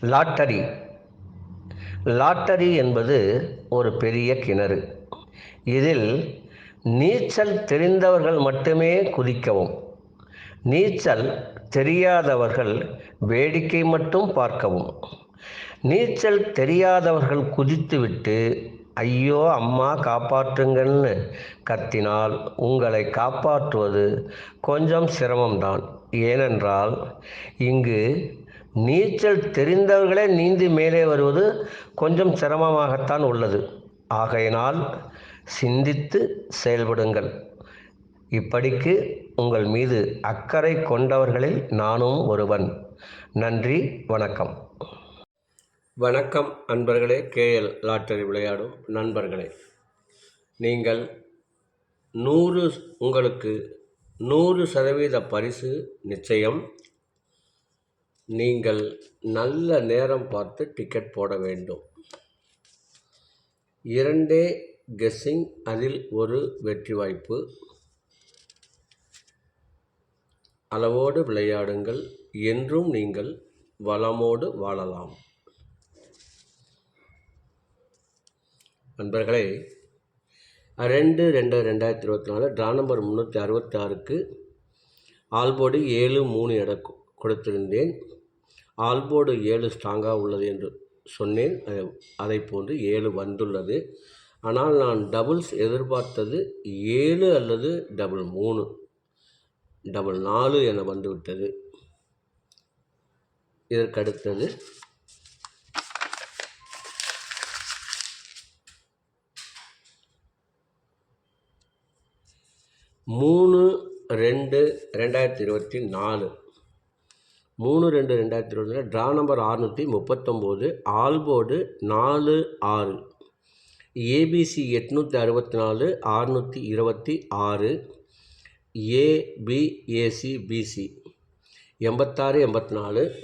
Lottery. Lottery என்பது ஒரு பெரிய கிணறு. இதில் நீச்சல் தெரிந்தவர்கள் மட்டுமே குதிக்கவும். நீச்சல் தெரியாதவர்கள் வேடிக்கை மட்டும் பார்க்கவும். நீச்சல் தெரியாதவர்கள் குதித்துவிட்டு ஐயோ அம்மா காப்பாற்றுங்கள்னு கத்தினால் உங்களை காப்பாற்றுவது கொஞ்சம் சிரமம்தான். ஏனென்றால் இங்கு நீச்சல் தெரிந்தவர்களே நீந்தி மேலே வருவது கொஞ்சம் சிரமமாகத்தான் உள்ளது. ஆகையினால் சிந்தித்து செயல்படுங்கள். இப்படிக்கு உங்கள் மீது அக்கறை கொண்டவர்களில் நானும் ஒருவன். நன்றி வணக்கம். வணக்கம் அன்பர்களே கேஎல் லாட்டரி விளையாடும் நண்பர்களே. நீங்கள் நூறு உங்களுக்கு நூறு சதவீத பரிசு நிச்சயம். நீங்கள் நல்ல நேரம் பார்த்து டிக்கெட் போட வேண்டும். இரண்டே கெஸ்ஸிங் அதில் ஒரு வெற்றி வாய்ப்பு அளவோடு விளையாடுங்கள் என்றும் நீங்கள் வளமோடு வாழலாம். நண்பர்களே ரெண்டு ரெண்டு ரெண்டாயிரத்தி இருபத்தி நாலு ட்ரா நம்பர் முந்நூற்றி அறுபத்தாறுக்கு ஆல்போடு ஏழு மூணு எடை கொடுத்திருந்தேன். ஆல்போர்டு ஏழு ஸ்ட்ராங்காக உள்ளது என்று சொன்னேன். அதை போன்று ஏழு வந்துள்ளது. ஆனால் நான் டபுள்ஸ் எதிர்பார்த்தது ஏழு அல்லது டபுள் மூணு டபுள் நாலு என வந்துவிட்டது. இதற்கடுத்தது மூணு ரெண்டு ரெண்டாயிரத்தி இருபத்தி நாலு. மூணு ரெண்டு ரெண்டாயிரத்தி இருபத்தி ட்ரா நம்பர் அறுநூற்றி முப்பத்தொம்போது ஆல்போர்டு நாலு ஆறு. ஏபிசி எட்நூற்றி அறுபத்தி நாலு அறுநூற்றி இருபத்தி ஆறு. ஏபிஏசி பிசி எண்பத்தாறு எண்பத்தி நாலு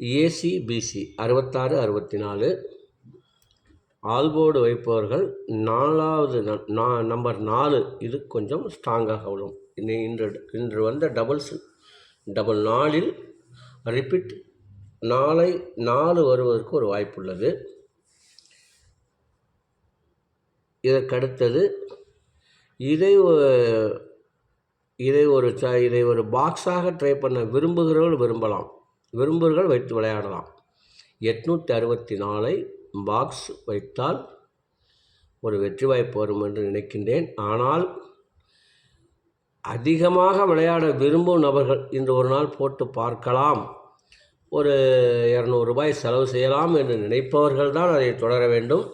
ஏசிபிசி அறுபத்தாறு அறுபத்தி நாலு ஆல்போர்டு வைப்பவர்கள் நாலாவது ந- நம்பர் நாலு. இது கொஞ்சம் ஸ்ட்ராங்காக உள்ளோம். இன்று இன்று வந்த டபுள்ஸ் டபுள் நாலில் ரிப்பீட் நாளை நாலு வருவதற்கு ஒரு வாய்ப்புள்ளது. இதற்கடுத்தது இதை இதை ஒரு ச இதை ஒரு பாக்ஸாக ட்ரை பண்ண விரும்புகிறவர்கள் விரும்பலாம். விரும்புகிறவர்கள் வைத்து விளையாடலாம். எட்நூற்றி அறுபத்தி நாலை பாக்ஸ் வைத்தால் ஒரு வெற்றி வாய்ப்பு வரும் என்று நினைக்கின்றேன். ஆனால் அதிகமாக விளையாட விரும்பும் நபர்கள் இன்று ஒரு நாள் போட்டு பார்க்கலாம். ஒரு இரநூறுபாய் செலவு செய்யலாம் என்று நினைப்பவர்கள் தான் அதை தொடர வேண்டும்.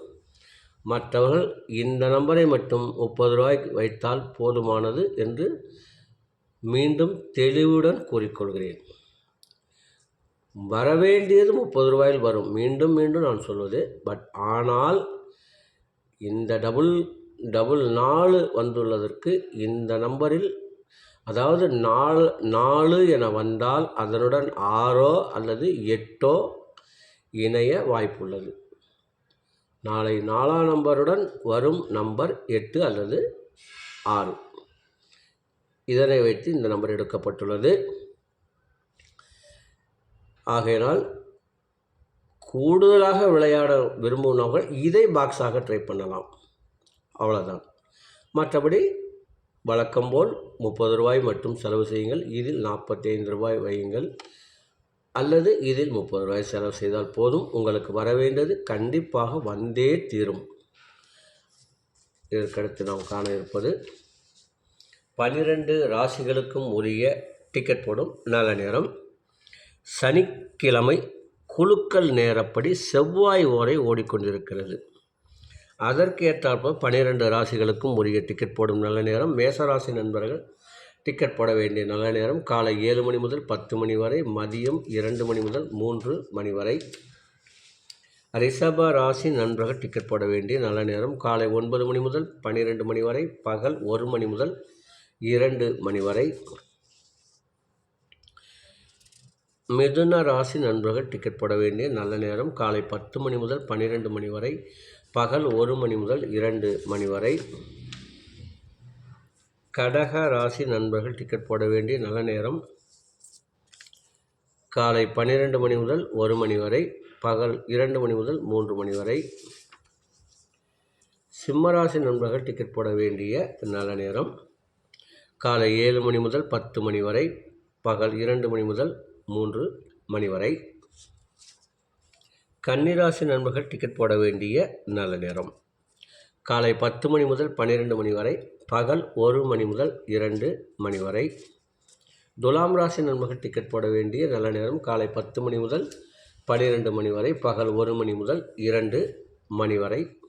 மற்றவர்கள் இந்த நம்பரை மட்டும் முப்பது ரூபாய்க்கு வைத்தால் போதுமானது என்று மீண்டும் தெளிவுடன் கூறிக்கொள்கிறேன். வரவேண்டியது முப்பது ரூபாயில் வரும். மீண்டும் மீண்டும் நான் சொல்வது பட் ஆனால் இந்த டபுள் டபுள் நாலு வந்துள்ளதற்கு இந்த நம்பரில் அதாவது நாலு நாலு என வந்தால் அதனுடன் ஆறோ அல்லது எட்டோ இணைய வாய்ப்புள்ளது. நாளை நாலாம் நம்பருடன் வரும் நம்பர் எட்டு அல்லது ஆறு. இதனை வைத்து இந்த நம்பர் எடுக்கப்பட்டுள்ளது. ஆகையினால் கூடுதலாக விளையாட விரும்பும் நபர்கள் இதை பாக்ஸாக ட்ரை பண்ணலாம். அவ்வளோதான் மற்றபடி வழக்கம் போல் முப்பது ரூபாய் மட்டும் செலவு செய்யுங்கள். இதில் நாற்பத்தைந்து ரூபாய் வையுங்கள். அல்லது இதில் முப்பது ரூபாய் செலவு செய்தால் போதும். உங்களுக்கு வர வேண்டியது கண்டிப்பாக வந்தே தீரும். இதற்கடுத்து நாம் காண இருப்பது பனிரெண்டு ராசிகளுக்கும் உரிய டிக்கெட் போடும் நல்ல நேரம். சனிக்கிழமை குழுக்கள் நேரப்படி செவ்வாய் ஓரை ஓடிக்கொண்டிருக்கிறது. அதற்கு ஏற்றாற்போல் பன்னிரெண்டு ராசிகளுக்கும் உரிய டிக்கெட் போடும் நல்ல நேரம். மேசராசி நண்பர்கள் டிக்கெட் போட வேண்டிய நல்ல நேரம். காலை ஏழு மணி முதல் பத்து மணி வரை மதியம் இரண்டு மணி முதல் மூன்று மணி வரை. ரிஷப ராசி நண்பர்கள் டிக்கெட் போட வேண்டிய நல்ல நேரம். காலை ஒன்பது மணி முதல் பன்னிரெண்டு மணி வரை பகல் ஒரு மணி முதல் இரண்டு மணி வரை. மிதுன ராசி நண்பர்கள் டிக்கெட் போட வேண்டிய நல்ல நேரம். காலை பத்து மணி முதல் பன்னிரெண்டு மணி வரை பகல் ஒரு மணி முதல் இரண்டு மணி வரை. கடக ராசி நண்பர்கள் டிக்கெட் போட வேண்டிய நல்ல நேரம். காலை பன்னிரெண்டு மணி முதல் ஒரு மணி வரை பகல் இரண்டு மணி முதல் மூன்று மணி வரை. சிம்மராசி நண்பர்கள் டிக்கெட் போட வேண்டிய நல்ல நேரம். காலை ஏழு மணி முதல் பத்து மணி வரை பகல் இரண்டு மணி முதல் மூன்று மணி வரை. கன்னிராசி நண்பர்கள் டிக்கெட் போட வேண்டிய நல்ல நேரம். காலை பத்து மணி முதல் பன்னிரெண்டு மணி வரை பகல் ஒரு மணி முதல் இரண்டு மணி வரை. துலாம் ராசி நண்பர்கள் டிக்கெட் போட வேண்டிய நல்ல நேரம் காலை பத்து மணி முதல் பன்னிரெண்டு மணி வரை பகல் ஒரு மணி முதல் இரண்டு மணி வரை.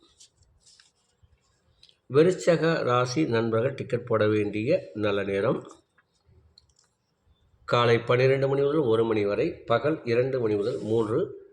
விருச்சக ராசி நண்பர்கள் டிக்கெட் போட வேண்டிய நல்ல நேரம் காலை பன்னிரெண்டு மணி முதல் ஒரு மணி வரை பகல் இரண்டு மணி முதல் மூன்று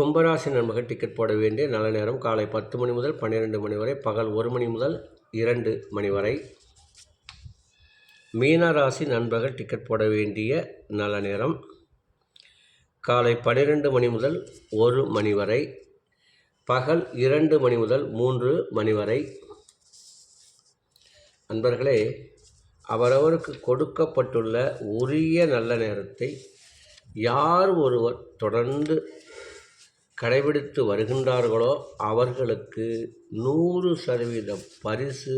கும்பராசி நண்பர்கள் டிக்கெட் போட வேண்டிய நல்ல நேரம் காலை பத்து மணி முதல் பன்னிரெண்டு மணி வரை பகல் ஒரு மணி முதல் இரண்டு மணி வரை. மீனராசி நண்பர்கள் டிக்கெட் போட வேண்டிய நல்ல நேரம் காலை பன்னிரெண்டு மணி முதல் ஒரு மணி வரை பகல் இரண்டு மணி முதல் மூன்று மணி வரை. நண்பர்களே அவரவருக்கு கொடுக்கப்பட்டுள்ள உரிய நல்ல நேரத்தை யார் ஒருவர் தொடர்ந்து கடைபிடித்து வருகின்றார்களோ அவர்களுக்கு நூறு சதவீத பரிசு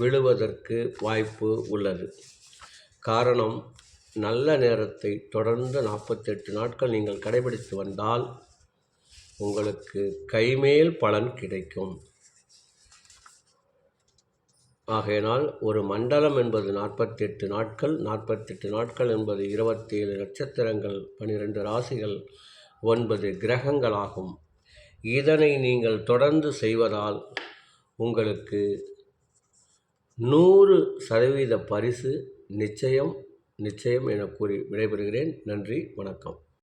விழுவதற்கு வாய்ப்பு உள்ளது. காரணம் நல்ல நேரத்தை தொடர்ந்து நாற்பத்தெட்டு நாட்கள் நீங்கள் கடைபிடித்து வந்தால் உங்களுக்கு கைமேல் பலன் கிடைக்கும். ஆகையினால் ஒரு மண்டலம் என்பது நாற்பத்தெட்டு நாட்கள் நாற்பத்தெட்டு நாட்கள் என்பது இருபத்தேழு நட்சத்திரங்கள் பனிரெண்டு ராசிகள் ஒன்பது கிரகங்களாகும். இதனை நீங்கள் தொடர்ந்து செய்வதால் உங்களுக்கு நூறு சதவீத பரிசு நிச்சயம் நிச்சயம் என கூறி விடைபெறுகிறேன். நன்றி வணக்கம்.